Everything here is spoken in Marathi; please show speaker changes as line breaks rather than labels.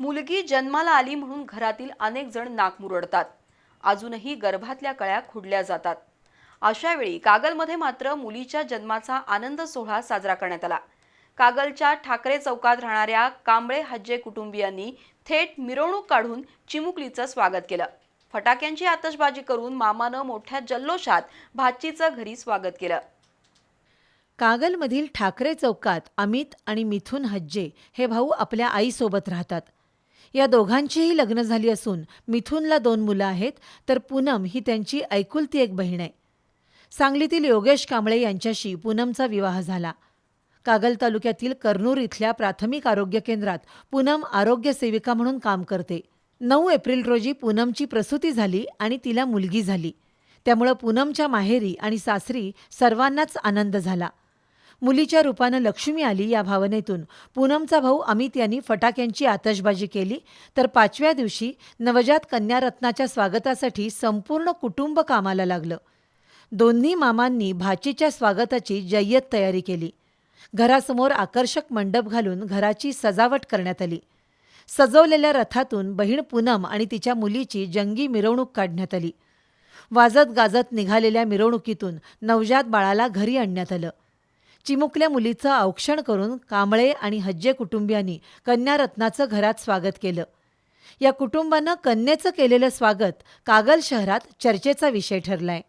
मुलगी जन्माला आली म्हणून घरातील अनेक जण नाक मुरडतात. अजूनही गर्भातल्या कळ्या खुडल्या जातात. अशा वेळी कागलमध्ये मात्र मुलीच्या जन्माचा आनंद सोहळा साजरा करण्यात आला. कागलच्या ठाकरे चौकात राहणाऱ्या कांबळे हज्जे कुटुंबियांनी थेट मिरवणूक काढून चिमुकलीचं स्वागत केलं. फटाक्यांची आतषबाजी करून मामानं मोठ्या जल्लोषात भाचीचं घरी स्वागत केलं.
कागलमधील ठाकरे चौकात अमित आणि मिथुन हज्जे हे भाऊ आपल्या आईसोबत राहतात. या दोघांचीही लग्न झाली असून मिथुनला दोन मुलं आहेत तर पूनम ही त्यांची ऐकुलती एक बहीण आहे. सांगलीतील योगेश कांबळे यांच्याशी पूनमचा विवाह झाला. कागल तालुक्यातील कर्नूर इथल्या प्राथमिक आरोग्य केंद्रात पूनम आरोग्य सेविका म्हणून काम करते. नऊ एप्रिल रोजी पूनमची प्रसूती झाली आणि तिला मुलगी झाली. त्यामुळं पूनमच्या माहेरी आणि सासरी सर्वांनाच आनंद झाला. मुलीच्या रूपानं लक्ष्मी आली या भावनेतून. पूनमचा भाऊ अमित यांनी फटाक्यांची आतषबाजी केली. तर पाचव्या दिवशी नवजात कन्यारत्नाच्या स्वागतासाठी संपूर्ण कुटुंब कामाला लागलं. दोन्ही मामांनी भाचीच्या स्वागताची जय्यत तयारी केली. घरासमोर आकर्षक मंडप घालून घराची सजावट करण्यात आली. सजवलेल्या रथातून बहीण पूनम आणि तिच्या मुलीची जंगी मिरवणूक काढण्यात आली. वाजत गाजत निघालेल्या मिरवणुकीतून नवजात बाळाला घरी आणण्यात आलं. चिमुकल्या मुलीचं औक्षण करून कांबळे आणि हज्जे कुटुंबियांनी कन्यारत्नाचं घरात स्वागत केलं. या कुटुंबानं कन्येचं केलेलं स्वागत कागल शहरात चर्चेचा विषय ठरलाय.